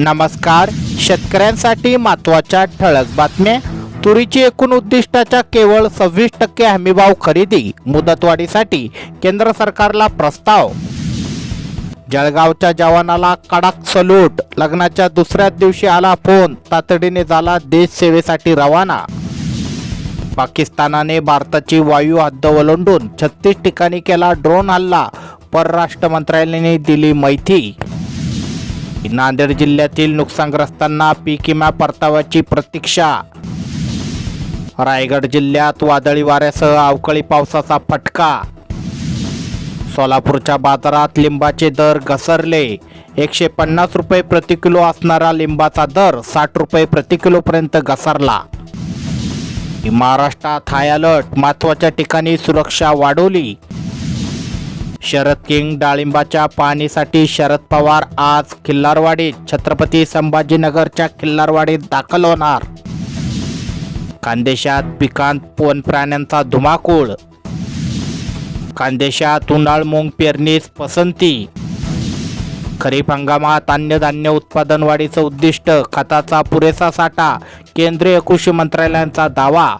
नमस्कार. शेतकऱ्यांसाठी महत्त्वाच्या ठळक बातम्या. तुरीची एकूण उद्दिष्टाच्या केवळ सव्वीस टक्के हमीभाव खरेदी मुदतवाढीसाठी केंद्र सरकारला प्रस्ताव. जळगावच्या जवानाला कडक सलूट लग्नाच्या दुसऱ्याच दिवशी आला फोन तातडीने झाला देश सेवेसाठी रवाना. पाकिस्तानाने भारताची वायू हद्द ओलांडून छत्तीस ठिकाणी केला ड्रोन हल्ला परराष्ट्र मंत्रालयाने दिली माहिती. नांदेड जिल्ह्यातील नुकसानग्रस्तांना पीक विमा परताव्याची प्रतीक्षा. रायगड जिल्ह्यात वादळी वाऱ्यासह अवकाळी पावसाचा फटका. सोलापूरच्या बाजारात लिंबाचे दर घसरले. एकशे पन्नास रुपये प्रति किलो असणारा लिंबाचा दर साठ रुपये प्रति किलोपर्यंत घसरला. महाराष्ट्रात हाय अलर्ट महत्त्वाच्या ठिकाणी सुरक्षा वाढवली. शरद किंग डाळिंबाच्या पाहणीसाठी शरद पवार आज खिल्लारवाडीत छत्रपती संभाजीनगरच्या खिल्लारवाडीत दाखल होणार. खानदेशात पिकांत पोन प्राण्यांचा धुमाकूळ. खानदेशात उन्हाळ मूग पेरणीस पसंती. खरीप हंगामात अन्नधान्य उत्पादन वाढीचं उद्दिष्ट खताचा पुरेसा साठा केंद्रीय कृषी मंत्रालयाचा दावा.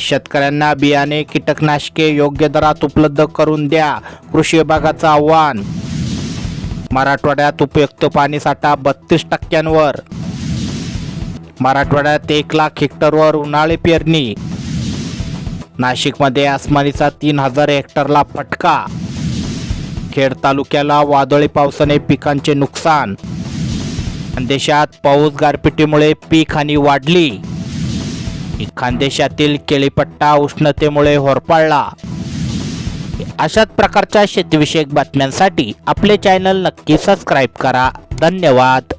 शेतकऱ्यांना बियाणे कीटकनाशके योग्य दरात उपलब्ध करून द्या कृषी विभागाचं आव्हान. मराठवाड्यात उपयुक्त पाणीसाठा बत्तीस टक्क्यांवर. मराठवाड्यात एक लाख हेक्टरवर उन्हाळी पेरणी. नाशिकमध्ये आसमानीचा तीन हजार हेक्टरला फटका. खेड तालुक्याला वादळी पावसाने पिकांचे नुकसान. देशात पाऊस गारपिटीमुळे पीक हानी वाढली. खानदेशातील केळीपट्टा उष्णतेमुळे होरपळला. अशाच प्रकारच्या शेतीविषयक बातम्यांसाठी आपले चॅनल नक्की सबस्क्राईब करा. धन्यवाद.